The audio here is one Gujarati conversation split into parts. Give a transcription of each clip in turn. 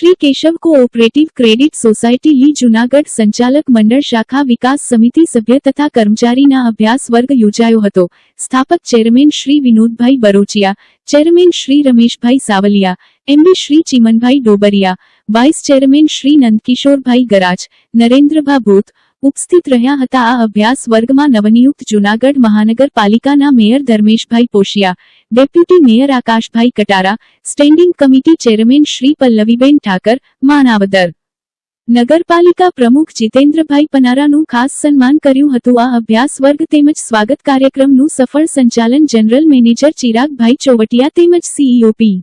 કેશવ કોઓપરેટિવ ક્રેડિટ સોસાયટી લી જુનાગઢ સંચાલક મંડળ શાખા વિકાસ સમિતિ સભ્ય તથા કર્મચારીના અભ્યાસ વર્ગ યોજાયો હતો. સ્થાપક chairman Shri Vinodbhai Barochiya, chairman Shri Rameshbhai Savaliya MD Shri Chimanbhai Dobariya, vice chairman Shri Nandkishorbhai Garaj, Narendrabha Bhut ઉપસ્થિત રહ્યા હતા આ અભ્યાસ વર્ગમાં નવનિયુક્ત જુનાગઢ મહાનગરપાલિકાના mayor Dharmeshbhai Poshiya, deputy mayor Akashbhai Katara, standing committee chairman Shri Pallaviben Thakar, Manavadar. નગરપાલિકા પ્રમુખ જીતેન્દ્રભાઈ પનારાનું ખાસ સન્માન કર્યું હતું. આ અભ્યાસ વર્ગ તેમજ સ્વાગત કાર્યક્રમનું સફળ સંચાલન જનરલ મેનેજર ચિરાગભાઈ ચોવટિયા તેમજ સીઈઓપી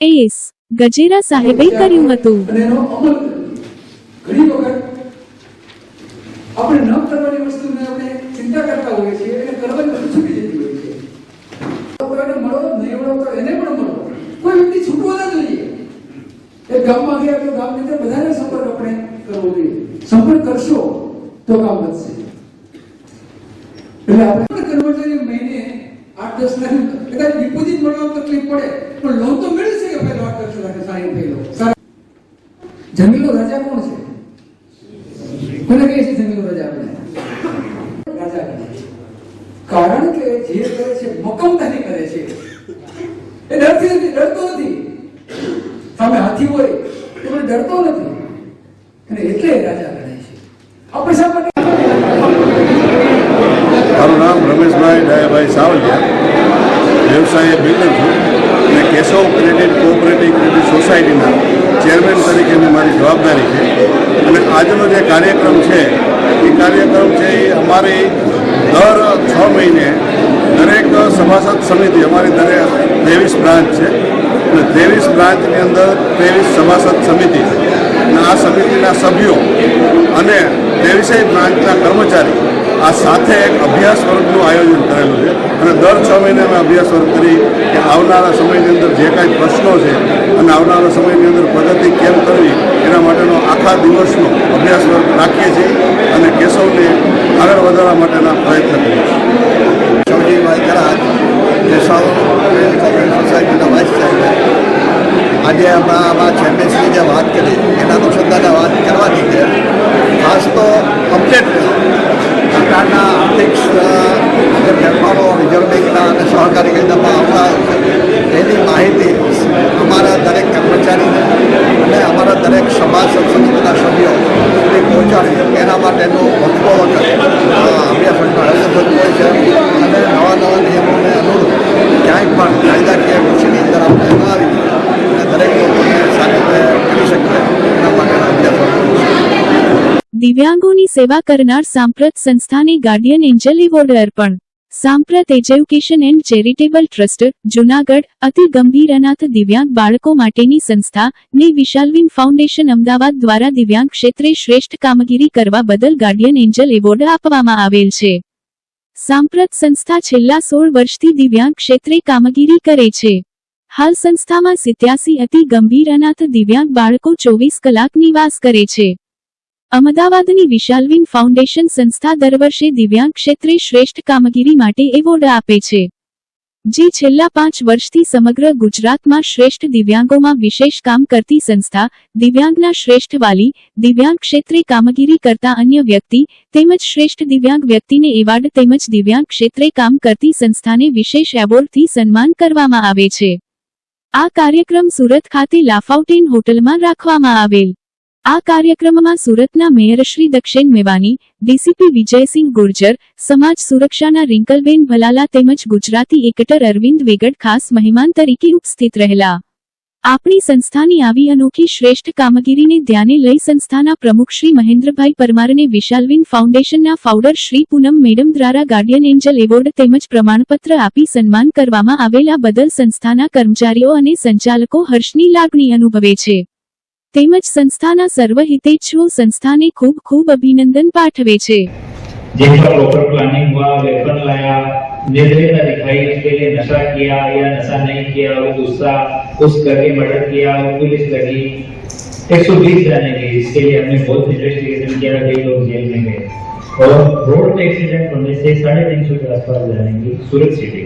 એસ ગજેરા સાહેબે કર્યું હતું અને એનો અમલ ઘણી વખત આપણે ન કરવાની વસ્તુને આપણે ચિંતા કરતા હોઈએ છીએ, એને કરવાની વસ્તુ છૂટી જતી હોય છે. કોઈને મળો, નહીં મળો એને પણ મળો. કોઈ વ્યક્તિ છૂટવો ના જોઈએ. એ ગામમાં ગયા તો ગામની અંદર બધાને સંપર્ક આપણે કરવો જોઈએ. સંપર્ક કરશો તો કામ વધશે. એટલે આપણે કર્મચારી મહિને આઠ, દસ લાખ કદાચ ડિપોઝિટ મળવા તકલીફ પડે, પણ લોન તો મળી શકે પહેલો આઠ, દસ લાખ સારી થયેલો. સારા. જંગલનો રાજા કોણ છે? કોને કહે છે જંગલનો રજા રાજા કારણ કે જે કરે છે મક્કમતાથી કરે છે એ ડરથી નથી ડરતો નથી સામે હાથી હોય એ પણ ડરતો નથી અને એટલે એ રાજા ગણાય છે આપણે શા માટે મારું નામ રમેશભાઈ ડાયાભાઈ સાવલિયા વ્યવસાય બિલ્ડર છું અને કેશવ ક્રેડિટ કોઓપરેટિવ ક્રેડિટ સોસાયટીના ચેરમેન તરીકેની મારી જવાબદારી છે અને આજનો જે કાર્યક્રમ છે, એ કાર્યક્રમ છે એ અમારી દર છ મહિને દરેક સભાસદ સમિતિ, અમારી દરેક ત્રેવીસ બ્રાન્ચ છે. અને ત્રેવીસ બ્રાન્ચની અંદર ત્રેવીસ સભાસદ સમિતિ અને આ સમિતિના સભ્યો અને ત્રેવીસેય બ્રાન્ચના કર્મચારી આ સાથે એક અભ્યાસ વર્ગનું આયોજન કરેલું દર છ મહિને અમે અભ્યાસ વર્ગ કરી કે આવનારા સમયની અંદર જે કાંઈ પ્રશ્નો છે અને આવનારા સમયની અંદર પ્રગતિ કેમ કરવી, એના માટેનો આખા દિવસનો અભ્યાસ વર્ગ રાખીએ છીએ અને કેશવને આગળ વધારવા માટેના પ્રયત્ન કરીએ છીએ. ચૌધરીભાઈ કરાર કેશવ સોસાયટીના વાઇસ ચેરમેન આજે આપણા આમાં ચેમ્પિયન્સની જે વાત કરી એના અનુસંધાને વાત કરવાની છે ખાસ તો અપડેટ સરકારના આર્થિક જે ફેરફારો રિઝર્વ બેંકના અને સહકારી કાયદામાં આવતા એની માહિતી અમારા દરેક કર્મચારીને અને અમારા દરેક સભાસદ સમિતિના સભ્યો સુધી પહોંચાડી એના માટેનું વક્તવ્ય વખત અભ્યાસ આયોજન હોય છે. અને નવા નવા નિયમોને અનુરૂપ ક્યાંય પણ કાયદાકીય કૃષિની અંદર આપણે ન આવી અને દરેક લોકોને રીતે કરી શકીએ. એના માટેના અભ્યાસ દિવ્યાંગોની સેવા કરનાર સાંપ્રત સંસ્થાને ગાર્ડિયન એન્જલ એવોર્ડ અર્પણ સાંપ્રત education and charitable trust, Junagadh, અતિ ગંભીર અનાથ દિવ્યાંગ બાળકો માટેની સંસ્થા, ને વિશાલવિન ફાઉન્ડેશન અમદાવાદ દ્વારા દિવ્યાંગ ક્ષેત્રે શ્રેષ્ઠ કામગીરી કરવા બદલ ગાર્ડિયન એન્જલ એવોર્ડ આપવામાં આવેલ છે. સાંપ્રત સંસ્થા છેલ્લા સોળ વર્ષથી દિવ્યાંગ ક્ષેત્રે કામગીરી કરે છે. હાલ સંસ્થામાં સિત્યાસી અતિ ગંભીર અનાથ દિવ્યાંગ બાળકો ચોવીસ કલાક નિવાસ કરે છે. અમદાવાદની વિશાલવિન ફાઉન્ડેશન સંસ્થા દર વર્ષે દિવ્યાંગ ક્ષેત્રે શ્રેષ્ઠ કામગીરી માટે એવોર્ડ આપે છે. જે છેલ્લા પાંચ વર્ષથી સમગ્ર ગુજરાતમાં શ્રેષ્ઠ દિવ્યાંગોમાં વિશેષ કામ કરતી સંસ્થા, દિવ્યાંગના શ્રેષ્ઠ વાલી, દિવ્યાંગ ક્ષેત્રે કામગીરી કરતા અન્ય વ્યક્તિ, તેમજ શ્રેષ્ઠ દિવ્યાંગ વ્યક્તિને એવાર્ડ તેમજ દિવ્યાંગ ક્ષેત્રે કામ કરતી સંસ્થાને વિશેષ એવોર્ડથી સન્માન કરવામાં આવે છે. આ કાર્યક્રમ સુરત ખાતે લાફાઉટેન હોટલમાં રાખવામાં આવેલ. આ કાર્યક્રમમાં સુરતના મેયર શ્રી દક્ષેન મેવાની ડીસીપી વિજયસિંહ ગુર્જર, સમાજ સુરક્ષાના રિંકલબેન ભલાલા તેમજ ગુજરાતી એકટર અરવિંદ વેગડ ખાસ મહેમાન તરીકે ઉપસ્થિત રહેલા. આપણી સંસ્થાની આવી અનોખી શ્રેષ્ઠ કામગીરીને ધ્યાને લઈ સંસ્થાના પ્રમુખ શ્રી મહેન્દ્રભાઈ પરમારને વિશાલવિન ફાઉન્ડેશનના ફાઉન્ડર શ્રી પૂનમ મેડમ દ્વારા ગાર્ડિયન એન્જલ એવોર્ડ તેમજ પ્રમાણપત્ર આપી સન્માન કરવામાં આવેલા બદલ સંસ્થાના કર્મચારીઓ અને સંચાલકો હર્ષની લાગણી અનુભવે છે. તેમજ સંસ્થાના સર્વ હિતેચ્છુઓ સંસ્થાને ખૂબ ખૂબ અભિનંદન પાઠવે છે जिन पर प्रॉपर प्लानिंग हुआ वेपन लाया निर्दयता दिखाई उसके लिए नशा किया या नशा नहीं किया वो गुस्सा उस करके मर्डर किया वो पुलिस लगी 120 जाने गए इसके लिए हमने बहुत इन्वेस्टिगेशन किया कई लोग जेल में गए और रोड पे एक्सीडेंट होने से साढ़े तीन सौ के आसपास जाएंगे सूरत सिटी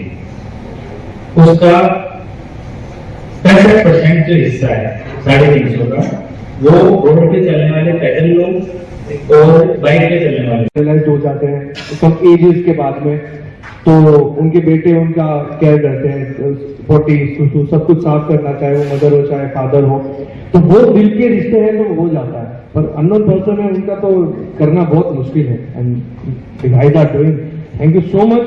उसका पैंसठ परसेंट जो हिस्सा है साढ़े तीन सौ का। वो रोड पे चलने वाले पैदल लोग और बाइक पे चलने वाले। हो जाते हैं सब एजेस के बाद में तो उनके बेटे उनका केयर करते हैं फोर्टी सब कुछ साफ़ करना, चाहे वो मदर हो, चाहे फादर हो। तो वो दिल के रिश्ते हैं तो हो जाता है। पर अननोन पर्सन है, उनका तो करना बहुत मुश्किल है। And guide are doing thank you so much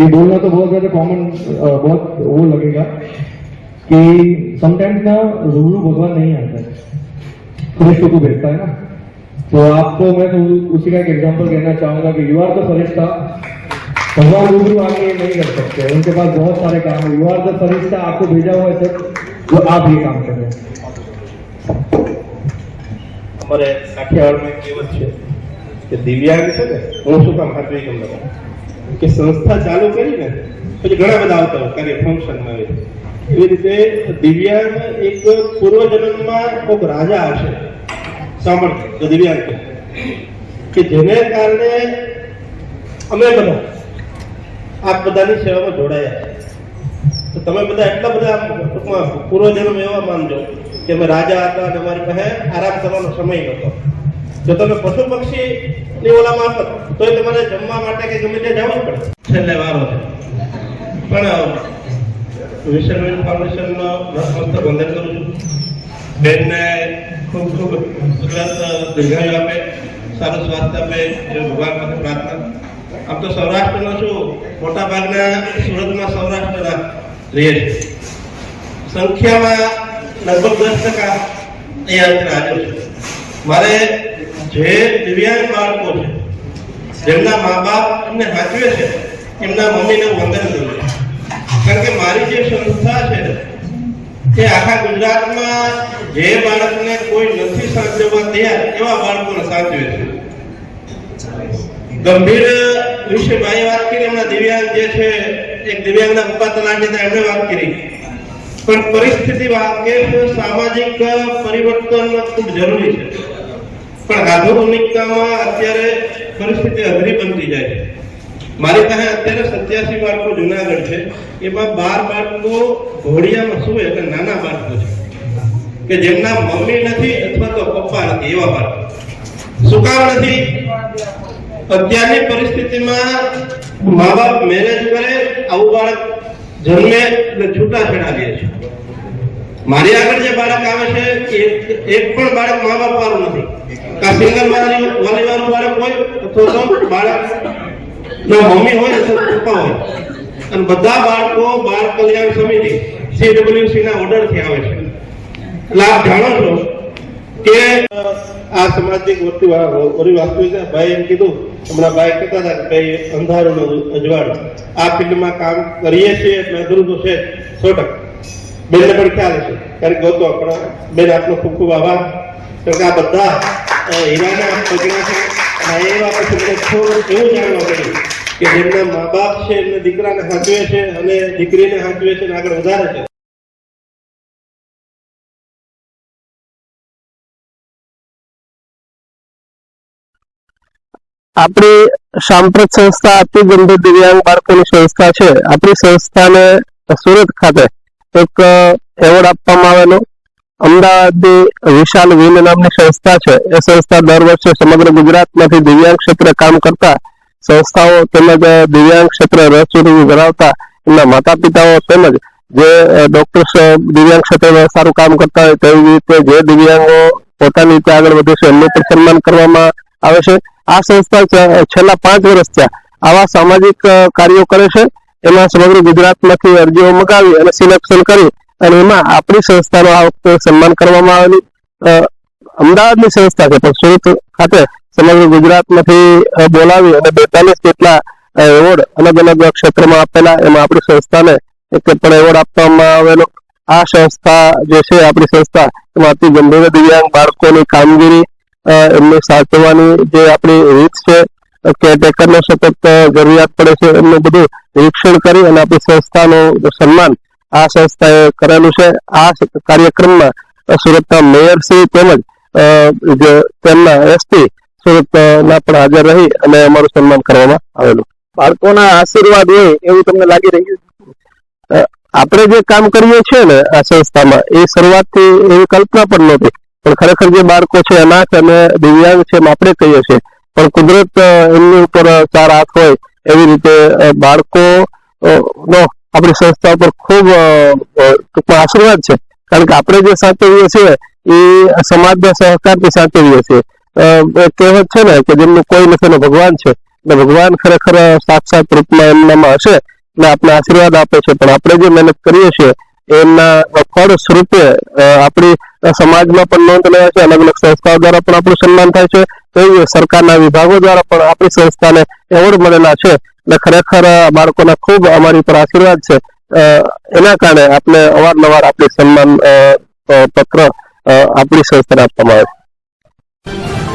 ये बोलना तो बहुत ज़्यादा कॉमन बहुत वो लगेगा। कि समटाइम्स ना रूबरू भगवान नहीं आता है फरिश्तों को भेजता है ना तो आपको मैं तो उसी का एक एग्जांपल कहना चाहूंगा कि यू आर द फरिश्ता भगवान रूबरू आके ये नहीं कर सकते उनके पास बहुत सारे काम है यू आर द फरिश्ता आपको भेजा हुआ है सर जो आप ये काम कर रहे हैं અમારે કાઠિયાવાડમાં એક કહેવત છે કે દિવ્યાંગ છે ને હું શું કામ હાથવી ગમ લગાવું કે સંસ્થા ચાલુ કરી ને પછી ઘણા બધા આવતા હોય કાર્ય ફંક્શનમાં આવે એવી રીતે દિવ્યાંગ એક પૂર્વજન્મમાં કોઈક રાજા હશે. સામર્થ્ય દિવ્યાંગ કે જેને કારણે અમે બધા આપ બધાની સેવામાં જોડાયા તો તમે બધા એટલા બધા ટૂંકમાં પૂર્વજન્મ એવા માનજો કે અમે રાજા હતા અને અમારી પાસે આરામ કરવાનો સમય નહોતો. જો તમે પશુ પક્ષી ની ઓલામાં આપો તો તમારે જમવા માટે કે ગમે ત્યાં જવું પડે. છેલ્લે વારો છે. પણ વિશેષ ફાઉન્ડેશનનો નતમસ્તક વંદન કરું છું બેનને ખૂબ ખૂબ ગુજરાત દીર્ઘાયુ આપે, સારું સ્વાસ્થ્ય આપે એ ભગવાન પાસે પ્રાર્થના. આમ તો સૌરાષ્ટ્રનો છું મોટા ભાગના સુરતમાં સૌરાષ્ટ્રના રહીએ છીએ. સંખ્યામાં લગભગ દસ ટકા અહીંયા હાજર છે. મારે જે દિવ્યાંગ બાળકો છે, જેમના મા બાપ એમને સાચવે છે, એમના મમ્મીને વંદન કરું કારણ કે મારી જે સંસ્થા છે તે આખા ગુજરાતમાં જે બાળકને કોઈ નથી સાચવવા તૈયાર, એવા બાળકોને સાચવે છે. ગંભીર વિશે ભાઈ વાત કરી એમના દિવ્યાંગ જે છે, એક દિવ્યાંગના પપ્પા તલાટી હતા, એમણે વાત કરી. પણ પરિસ્થિતિ વાક્ય સામાજિક પરિવર્તન ખૂબ જરૂરી છે. પણ આધુનિકતામાં અત્યારે પરિસ્થિતિ અઘરી બનતી જાય છે. મારી પાસે અત્યારે સત્યાસી બાળકો જુનાગઢ છે. એમાં બાર બાળકો ઘોડિયામાં શું એટલે નાના બાળકો છે. કે જેમના મમ્મી નથી અથવા તો પપ્પા નથી, એવા બાળકો. શું કામ નથી? અત્યારની પરિસ્થિતિમાં મા બાપ મેરેજ કરે, આવું બાળક જન્મે એટલે છૂટાછેડા લે છે. મારી આગળ જે બાળક આવે છે એક પણ બાળક મા બાપ વાળું નથી. કા સિંગલ મારી વાળી વાળું બાળક હોય અથવા તો બાળક મમ્મી હોય અથવા પપ્પા હોય. અને બધા બાળકો, બાળ કલ્યાણ સમિતિ સીડબ્લ્યુસી ના ઓર્ડરથી આવે છે. એટલે આપ જાણો છો કે આ સામાજિક વસ્તુ ઓરી વાસ્તુ છે. ભાઈ એમ કીધું, હમણાં ભાઈ કહેતા હતા કે ભાઈ અંધારું અજવાળ. આ ફિલ્ડમાં કામ કરીએ છીએ એટલે તો છે સો ટકા. બેનને પણ ખ્યાલ છે ત્યારે ગોતો પણ બેન આપનો ખૂબ ખૂબ આભાર. કારણ કે આ બધા હીરાના પગલા છે. આપણી સાંપ્રત સંસ્થા અતિ ગંભીર દિવ્યાંગ બાળકોની સંસ્થા છે. આપણી સંસ્થાને સુરત ખાતે એક એવોર્ડ આપવામાં આવેલો. અમદાવાદની વિશાલ વિન નામની સંસ્થા છે. એ સંસ્થા દર વર્ષે સમગ્ર ગુજરાતમાંથી દિવ્યાંગ ક્ષેત્રે કામ કરતા સંસ્થાઓ તેમજ દિવ્યાંગ ક્ષેત્રે રસ ધરાવતા એમના માતા પિતાઓ તેમજ જે ડોક્ટર્સ દિવ્યાંગ ક્ષેત્રે સારું કામ કરતા હોય તેવી રીતે જે દિવ્યાંગો પોતાની રીતે આગળ વધે છે, એમનું પણ સન્માન કરવામાં આવે છે. આ સંસ્થા છેલ્લા પાંચ વર્ષ થયા આવા સામાજિક કાર્યો કરે છે. એમાં સમગ્ર ગુજરાતમાંથી અરજીઓ મગાવી અને સિલેક્શન કરી અને એમાં આપણી સંસ્થાનો આ વખતે સન્માન કરવામાં આવેલું. અમદાવાદની સંસ્થા છે, પણ સુરત ખાતે સમગ્ર ગુજરાતમાંથી બોલાવી અને બેતાલીસ જેટલા એવોર્ડ અલગ અલગ ક્ષેત્રમાં આપેલા, એમાં આપણી સંસ્થાને એક પણ એવોર્ડ આપવામાં આવેલો. આ સંસ્થા જે છે, આપણી સંસ્થા, એમાં અતિ ગંભીર દિવ્યાંગ બાળકોની કામગીરી એમને સાચવવાની જે આપણી રીત છે કેરટેકરને સતત જરૂરિયાત પડે છે, એમનું બધું નિરીક્ષણ કરી અને આપણી સંસ્થાનું સન્માન આ સંસ્થાએ કરેલું છે. આ કાર્યક્રમમાં સુરતના મેયરશ્રી તેમજ તેમના એસપી સુરતના પણ હાજર રહી અને અમારું સન્માન કરવામાં આવેલું. બાળકોના આશીર્વાદ હોય એવું તમને લાગી રહ્યું આપણે જે કામ કરીએ છીએ ને આ સંસ્થામાં એ શરૂઆતથી એવી કલ્પના પણ નહોતી. પણ ખરેખર જે બાળકો છે અનાથ અને દિવ્યાંગ છે એમ આપણે કહીએ છીએ. પણ કુદરત એમની ઉપર ચાર હાથ હોય એવી રીતે બાળકો નો આપણી સંસ્થા ઉપર ખૂબ ટૂંકમાં આશીર્વાદ છે. કારણ કે આપણે જે સાચવીએ છીએ, એ સમાજના સહકારથી સાચવીએ છીએ કહેવત છે ને કે જેમનું કોઈ નથી ને ભગવાન છે. એટલે ભગવાન ખરેખર સાક્ષાત રૂપમાં એમનામાં હશે ને આપણે આશીર્વાદ આપે છે. પણ આપણે જે મહેનત કરીએ છીએ, એમના ફળ સ્વરૂપે આપણી સમાજમાં પણ નોંધ લેવાય છે. અલગ અલગ સંસ્થાઓ દ્વારા પણ આપણું સન્માન થાય છે. એ સરકારના વિભાગો દ્વારા પણ આપણી સંસ્થાને એવોર્ડ મળેલા છે એટલે ખરેખર બાળકોના ખૂબ અમારી પર આશીર્વાદ છે. એના કારણે આપણે અવારનવાર આપણી સન્માન પત્ર આપણી સંસ્થાને આપવામાં આવે છે.